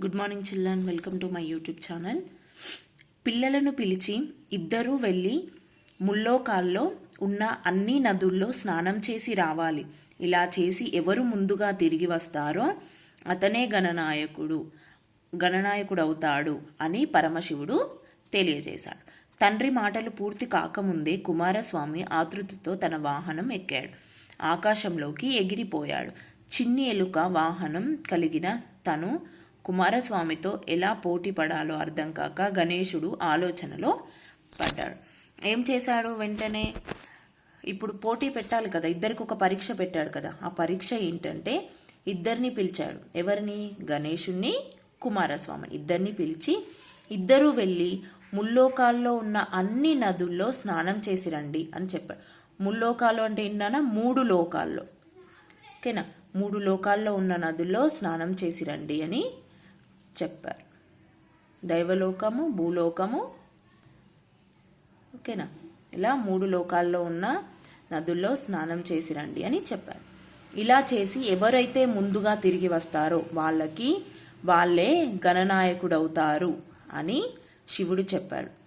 Good morning children welcome to my YouTube channel పిల్లలను పిలిచి ఇద్దరూ వెళ్ళి ముల్లోకాల్లో ఉన్న అన్ని నదుల్లో స్నానం చేసి రావాలి. ఇలా చేసి ఎవరు ముందుగా తిరిగి వస్తారో అతనే గణనాయకుడు గణనాయకుడు అవుతాడు అని పరమశివుడు తెలియజేశాడు. తండ్రి మాటలు పూర్తి కాకముందే కుమారస్వామి ఆతృతతో తన వాహనం ఎక్కాడు. ఆకాశంలోకి ఎగిరిపోయాడు. చిన్ని ఎలుక వాహనం కలిగిన తను కుమారస్వామితో ఎలా పోటీ పడాలో అర్థం కాక గణేశుడు ఆలోచనలో పడ్డాడు. ఏం చేశాడు వెంటనే? ఇప్పుడు పోటీ పెట్టాలి కదా ఇద్దరికి ఒక పరీక్ష పెట్టాడు కదా. ఆ పరీక్ష ఏంటంటే ఇద్దరిని పిలిచాడు. ఎవరిని? గణేశుణ్ణి కుమారస్వామిని. ఇద్దరిని పిలిచి ఇద్దరు వెళ్ళి ముల్లోకాల్లో ఉన్న అన్ని నదుల్లో స్నానం చేసి రండి అని చెప్పాడు. ముల్లోకాలు అంటే ఏంటన్నా మూడు లోకాల్లో. ఓకేనా? మూడు లోకాల్లో ఉన్న నదుల్లో స్నానం చేసి రండి అని చెప్పారు. దైవలోకము భూలోకము. ఓకేనా? ఇలా మూడు లోకాల్లో ఉన్న నదుల్లో స్నానం చేసి రండి అని చెప్పారు. ఇలా చేసి ఎవరైతే ముందుగా తిరిగి వస్తారో వాళ్ళకి వాళ్ళే గణనాయకుడవుతారు అని శివుడు చెప్పాడు.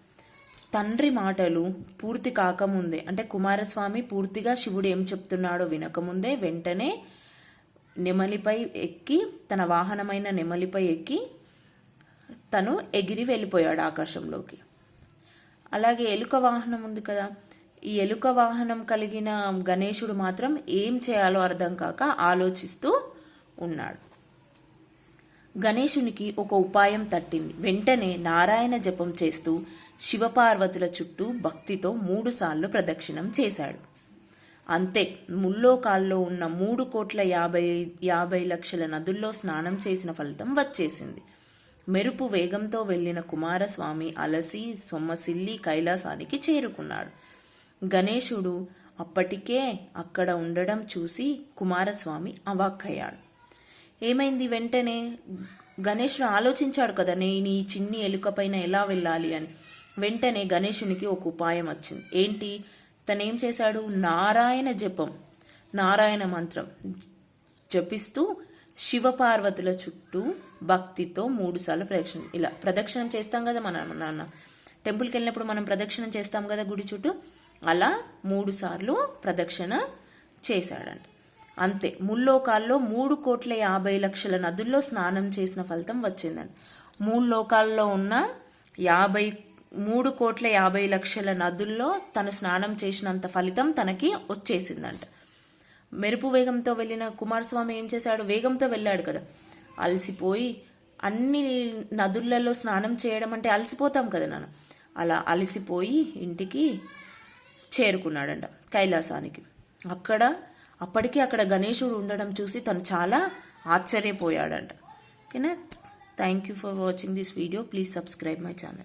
తండ్రి మాటలు పూర్తి కాకముందే అంటే కుమారస్వామి పూర్తిగా శివుడు ఏం చెప్తున్నాడో వినకముందే వెంటనే నెమలిపై ఎక్కి తన వాహనమైన నెమలిపై ఎక్కి తను ఎగిరి వెళ్ళిపోయాడు ఆకాశంలోకి. అలాగే ఎలుక వాహనం ఉంది కదా. ఈ ఎలుక వాహనం కలిగిన గణేశుడు మాత్రం ఏం చేయాలో అర్థం కాక ఆలోచిస్తూ ఉన్నాడు. గణేశునికి ఒక ఉపాయం తట్టింది. వెంటనే నారాయణ జపం చేస్తూ శివపార్వతుల చుట్టూ భక్తితో మూడుసార్లు ప్రదక్షిణం చేశాడు. అంతే. ముల్లోకాల్లో ఉన్న మూడు కోట్ల యాభై యాభై లక్షల నదుల్లో స్నానం చేసిన ఫలితం వచ్చేసింది. మెరుపు వేగంతో వెళ్ళిన కుమారస్వామి అలసి సొమ్మసిల్లి కైలాసానికి చేరుకున్నాడు. గణేశుడు అప్పటికే అక్కడ ఉండడం చూసి కుమారస్వామి అవాక్కయ్యాడు. ఏమైంది వెంటనే? గణేశుడు ఆలోచించాడు కదా నేను ఈ చిన్ని ఎలుకపైన ఎలా వెళ్ళాలి అని. వెంటనే గణేశునికి ఒక ఉపాయం వచ్చింది. ఏంటి? తనేం చేశాడు? నారాయణ జపం నారాయణ మంత్రం జపిస్తూ శివపార్వతుల చుట్టూ భక్తితో మూడుసార్లు ప్రదక్షిణ ఇలా ప్రదక్షిణం చేస్తాం కదా మన నాన్న. టెంపుల్కి వెళ్ళినప్పుడు మనం ప్రదక్షిణం చేస్తాం కదా గుడి చుట్టూ? అలా మూడుసార్లు ప్రదక్షిణ చేశాడంట. అంతే ముల్లోకాల్లో మూడు కోట్ల యాభై లక్షల నదుల్లో స్నానం చేసిన ఫలితం వచ్చిందండి మూడు లోకాల్లో ఉన్న యాభై మూడు కోట్ల యాభై లక్షల నదుల్లో తను స్నానం చేసినంత ఫలితం తనకి వచ్చేసిందంట. మెరుపు వేగంతో వెళ్ళిన కుమారస్వామి ఏం చేశాడు? వేగంతో వెళ్ళాడు కదా. అలసిపోయి అన్ని నదులలో స్నానం చేయడం అంటే అలసిపోతాం కదా నాన్న. అలా అలసిపోయి ఇంటికి చేరుకున్నాడంట కైలాసానికి. అక్కడ అప్పటికే అక్కడ గణేశుడు ఉండడం చూసి తను చాలా ఆశ్చర్యపోయాడంట. ఓకేనా? Thank you for watching this video please subscribe my channel